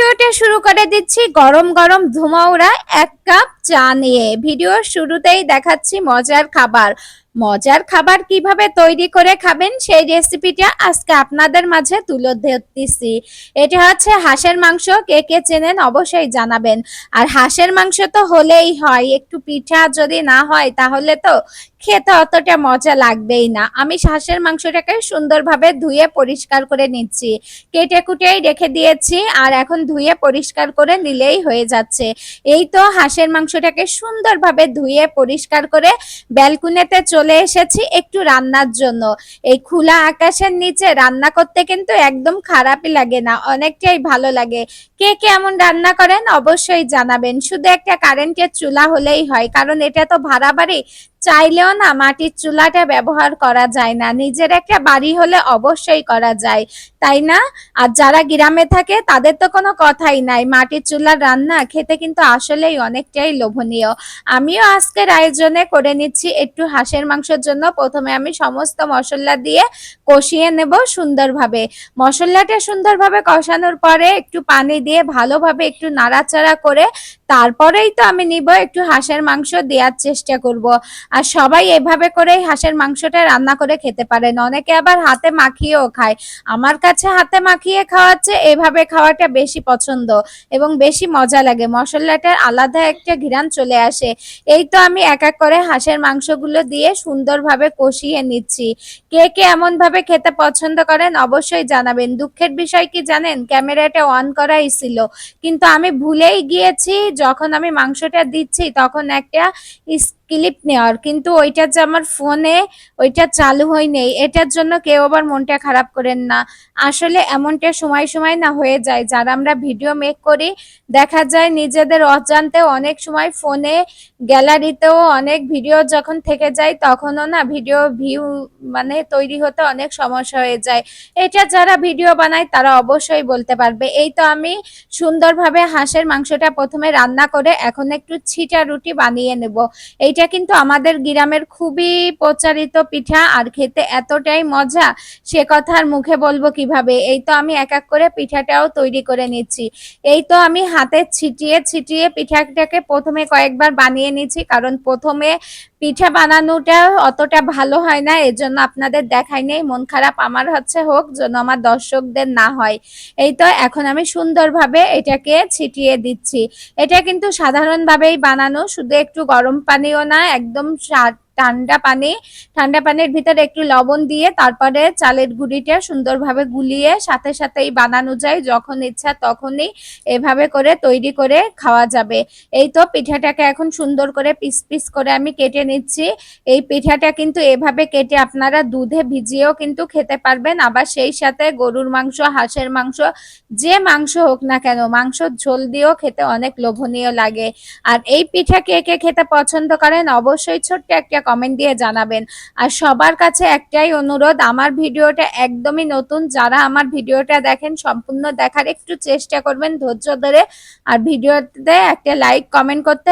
ভিডিওটা শুরু করে দিচ্ছি। গরম গরম ধুমাউরা এক কাপ চা নিয়ে। ভিডিওর শুরুতেই দেখাচ্ছি মজার খাবার। মজার খাবার কীভাবে তৈরি করে খাবেন সেই রেসিপিটা আজকে আপনাদের মাঝে তুলে ধরতেছি। এটা হচ্ছে হাঁসের মাংস, কে কে চেনেন অবশ্যই জানাবেন। আর হাঁসের মাংস তো হলেই হয়, একটু পিঠা যদি না হয় তাহলে তো খেতে অতটা মজা লাগবেই না। আমি হাঁসের মাংসটাকে সুন্দরভাবে ধুয়ে পরিষ্কার করে নিচ্ছি। কেটে কুটেই রেখে দিয়েছি আর এখন ধুয়ে পরিষ্কার করে নিলেই হয়ে যাচ্ছে। এই তো হাঁসের মাংসটাকে সুন্দরভাবে ধুয়ে পরিষ্কার করে ব্যালকুনেতে চলে এসেছি একটু রান্নার জন্য। এই খোলা আকাশের নিচে রান্না করতে কিন্তু একদম খারাপই লাগে না, অনেকটাই ভালো লাগে। কে কে এমন রান্না করেন অবশ্যই জানাবেন। শুধু একটা কারেন্টের চুলা হলেই হয়, কারণ এটা তো ভাড়া বাড়ি চাইলেও না মাটির চুলাটা ব্যবহার করা যায় না। নিজের একটা বাড়ি হলে অবশ্যই করা যায়, তাই না? আর যারা গ্রামে থাকে, তাদের তো কোনো কথাই নাই। মাটির চুলার রান্না খেতে কিন্তু আসলেই অনেকটাই লোভনীয়। আমিও আজকের আয়োজনে করে নিচ্ছি একটু হাঁসের মাংসের জন্য। প্রথমে আমি সমস্ত মশলা দিয়ে কষিয়ে নেব সুন্দরভাবে। মশলাটা সুন্দরভাবে কষানোর পরে একটু পানি দিয়ে ভালোভাবে একটু নাড়াচাড়া করে, তারপরেই তো আমি নিব একটু হাঁসের মাংস দেওয়ার চেষ্টা করব। আর সবাই এভাবে করেই হাঁসের মাংসটা রান্না করে খেতে পারেন। অনেকে আবার হাতে মাখিয়েও খায়। আমার কাছে হাতে মাখিয়ে খাওয়াচ্ছে, এভাবে খাওয়াটা বেশি পছন্দ এবং বেশি মজা লাগে। মশলাটার আলাদা একটা ঘিরান চলে আসে। এই তো আমি এক এক করে হাঁসের মাংসগুলো দিয়ে সুন্দরভাবে কষিয়ে নিচ্ছি। কে কে এমনভাবে খেতে পছন্দ করেন অবশ্যই জানাবেন। দুঃখের বিষয় কি জানেন? ক্যামেরাটা অন করাই ছিল। কিন্তু আমি ভুলেই গিয়েছি, যখন আমি মাংসটা দিচ্ছি, তখন একটা ক্লিপ নেওয়ার, কিন্তু ওইটা যে আমার ফোনে ওইটা চালু হয় নেই, এটার জন্য কেউ আবার মনটা খারাপ করেন না। আসলে এমনটা সময় সময় না হয়ে যায়, যারা আমরা ভিডিও মেক করি, দেখা যায় নিজেদের অজান্তে অনেক সময় ফোনে গ্যালারিতেও অনেক ভিডিও যখন থেকে যায়, তখনও না ভিডিও ভিউ মানে তৈরি হতে অনেক সমস্যা হয়ে যায়। এটা যারা ভিডিও বানায়, তারা অবশ্যই বলতে পারবে। এই তো আমি সুন্দরভাবে হাঁসের মাংসটা প্রথমে রান্না করে এখন একটু ছিটা রুটি বানিয়ে নেব। এইটা কিন্তু আমাদের গ্রামের খুবই প্রচারিত পিঠা আর খেতে এতটাই মজা, সে কথার মুখে বলব কীভাবে? এই তো আমি এক এক করে পিঠাটাও তৈরি করে নিচ্ছি। এই তো আমি হাতে ছিটিয়ে ছিটিয়ে পিঠাটাকে প্রথমে কয়েকবার বানিয়ে নিচ্ছি, কারণ প্রথমে পিঠা বানানোটা অতটা ভালো হয় না, এজন্য আপনাদের দেখাই নেই, মন খারাপ আমার হচ্ছে হোক, যেন আমার দর্শকদের না হয়। এই তো এখন আমি সুন্দরভাবে এটাকে ছিটিয়ে দিচ্ছি। এটা কিন্তু সাধারণভাবেই বানানো, শুধু একটু গরম পানিও না, একদম ঠান্ডা পানি, ঠান্ডা পানির ভিতরে একটু লবণ দিয়ে তারপরে চালের গুঁড়িটা সুন্দরভাবে গুলিয়ে সাথে সাথেই বানানো যায়, যখন ইচ্ছা তখনই এভাবে করে তৈরি করে খাওয়া যাবে। এই তো পিঠাটাকে এখন সুন্দর করে পিস পিস করে আমি কেটে নিচ্ছি। এই পিঠাটা কিন্তু এভাবে কেটে আপনারা দুধে ভিজিয়েও কিন্তু খেতে পারবেন। আবার সেই সাথে গরুর মাংস, হাঁসের মাংস, যে মাংস হোক না কেন মাংস ঝোল দিয়েও খেতে অনেক লোভনীয় লাগে। আর এই পিঠা কে কে খেতে পছন্দ করেন? অবশ্যই ছোট্ট একটা কমেন্ট দিয়ে জানাবেন। আর সবার কাছে একটাই অনুরোধ, আমার ভিডিওটা একদমই নতুন। যারা আমার ভিডিওটা দেখেন, সম্পূর্ণ দেখার একটু চেষ্টা করবেন ধৈর্য ধরে। আর ভিডিওতে একটা লাইক কমেন্ট করতে